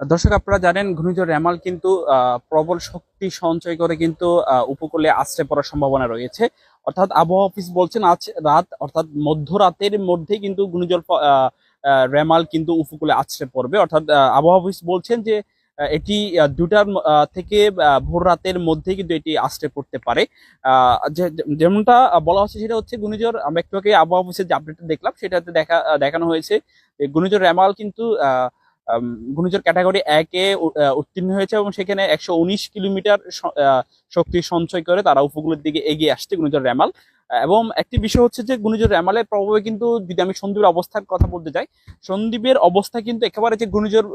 দর্শক আপনারা জানেন ঘূর্ণিঝড় রেমাল কিন্তু প্রবল শক্তি সঞ্চয় করে কিন্তু উপকূলে আশ্রে পড়ার সম্ভাবনা রয়েছে। অর্থাৎ আবহাওয়া অফিস বলছেন আজ রাত অর্থাৎ মধ্যরাতের মধ্যে কিন্তু ঘূর্ণিঝড় রেমাল কিন্তু উপকূলে আছড়ে পড়বে। অর্থাৎ আবহাওয়া অফিস বলছেন যে এটি দুটার থেকে ভোর রাতের মধ্যে কিন্তু এটি আছড়ে পড়তে পারে। যেমনটা বলা হচ্ছে সেটা হচ্ছে ঘূর্ণিঝড় আমরা একটু আগে আবহাওয়া অফিসের যে আপডেটটা দেখলাম সেটাতে দেখা দেখানো হয়েছে ঘূর্ণিঝড় রেমাল কিন্তু আহ, ঘূর্ণিঝড় ক্যাটাগরি একে উত্তীর্ণ হয়েছে এবং সেখানে একশো উনিশ কিলোমিটার স- শক্তি সঞ্চয় করে তারা উপকূলের দিকে এগিয়ে আসছে ঘূর্ণিঝড় আহ, এবং একটি বিষয় হচ্ছে যে ঘূর্ণিঝড় রেমালের প্রভাবে কিন্তু যদি আমি সন্দ্বীপের অবস্থার কথা বলতে চাই সন্দ্বীপের অবস্থা কিন্তু একেবারে যে ঘূর্ণিঝড়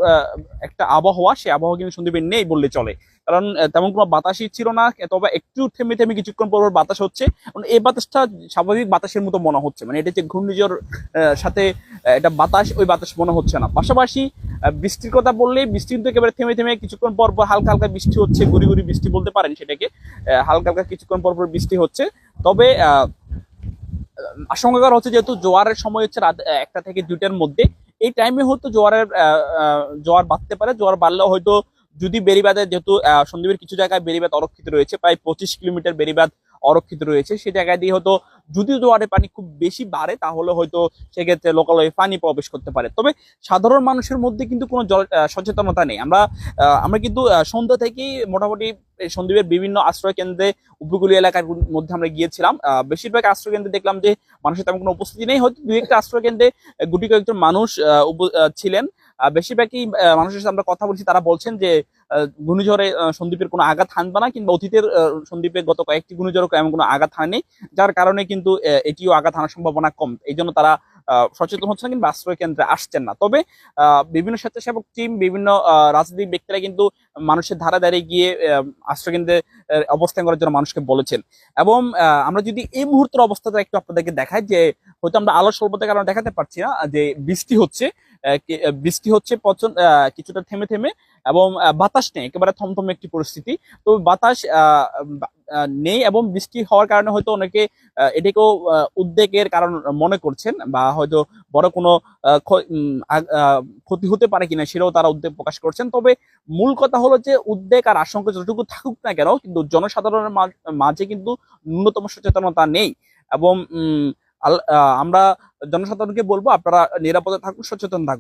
একটা আবহাওয়া সেই আবহাওয়া কিন্তু সন্দ্বীপের নেই বললে চলে। কারণ তেমন কোনো বাতাসই ছিল না তবে একটু থেমে থেমে কিছুক্ষণ পর বাতাস হচ্ছে। কারণ এই বাতাসটা স্বাভাবিক বাতাসের মতো মনে হচ্ছে। মানে এটা যে ঘূর্ণিঝড় সাথে এটা বাতাস ওই বাতাস মনে হচ্ছে না। পাশাপাশি বৃষ্টির কথা বললে বৃষ্টি কিন্তু একেবারে থেমে থেমে কিছুক্ষণ পর পর হালকা হালকা বৃষ্টি হচ্ছে গুড়ি গুড়ি বৃষ্টি বলতে পারেন সেটাকে। হালকা হালকা কিছুক্ষণ পর পর বৃষ্টি হচ্ছে। তবে আশঙ্কা করা হচ্ছে যেহেতু জোয়ারের সময় হচ্ছে রাত একটা থেকে দুইটার মধ্যে। এই টাইমে হয়তো জোয়ারের জোয়ার বাড়তে পারে। জোয়ার বাড়লেও হয়তো যদি বেড়িবাঁধে যেহেতু আহ, সন্দ্বীপের কিছু জায়গায় বেড়িবাঁধ অরক্ষিত রয়েছে প্রায় পঁচিশ কিলোমিটার বেড়িবাঁধ অরক্ষিত রয়েছে। সেই জায়গায় দিয়ে হয়তো যদি জোয়ারে পানি খুব বেশি বাড়ে, তাহলে হয়তো সেক্ষেত্রে লোকালয়ে পানি প্রবেশ করতে পারে। তবে সাধারণ মানুষের মধ্যে কিন্তু কোনো জল সচেতনতা নেই। আমরা আমরা কিন্তু সন্ধ্যা থেকেই মোটামুটি এই সন্দ্বীপের বিভিন্ন আশ্রয় কেন্দ্রে উপকূলীয় এলাকার মধ্যে আমরা গিয়েছিলাম। বেশিরভাগ আশ্রয় কেন্দ্রে দেখলাম যে মানুষের তেমন কোনো উপস্থিতি নেই। হয়তো দুই একটা আশ্রয় কেন্দ্রে গুটি কয়েকজন মানুষ ছিলেন। বেশিরভাগই মানুষের সাথে আমরা কথা বলছি। তারা বলছেন যে ঘূর্ণিঝড়ে আহ, সন্দ্বীপের কোনো আঘাত হানবে না কিংবা অতীতের আহ, সন্দ্বীপে গত কয়েকটি ঘূর্ণিঝড় এমন কোনো আঘাত হানেনি যার কারণে কিন্তু এটিও আঘাত হানার সম্ভাবনা কম। এই জন্য তারা সচেতন হচ্ছে না কিংবা আশ্রয় কেন্দ্রে আসছেন না। তবে বিভিন্ন স্বেচ্ছাসেবক টিম বিভিন্ন রাজনৈতিক ব্যক্তিরা কিন্তু মানুষের ধারা দাঁড়িয়ে গিয়ে আশ্রয় কেন্দ্রে অবস্থান করার জন্য মানুষকে বলেছেন। এবং আমরা যদি এই মুহূর্তের অবস্থাটা একটু আপনাদেরকে দেখাই যে হয়তো আমরা আলো স্বল্পতার কারণে দেখাতে পারছি না যে বৃষ্টি হচ্ছে বৃষ্টি হচ্ছে আহ, কিছুটা থেমে থেমে এবং বাতাস নেই একেবারে থমথমে একটি পরিস্থিতি। তো বাতাস নেই এবং বৃষ্টি হওয়ার কারণে হয়তো অনেকে এটাকেও উদ্বেগের কারণ মনে করছেন বা হয়তো বড় কোনো ক্ষতি হতে পারে কিনা সেটাও তারা উদ্বেগ প্রকাশ করছেন। তবে মূল কথা হলো যে উদ্বেগ আর আশঙ্কা যতটুকু থাকুক না কেন কিন্তু জনসাধারণের মাঝে কিন্তু ন্যূনতম সচেতনতা নেই এবং আমরা জনসাধারণকে বলব আপনারা নিরাপদে থাকুন সচেতন থাকুন।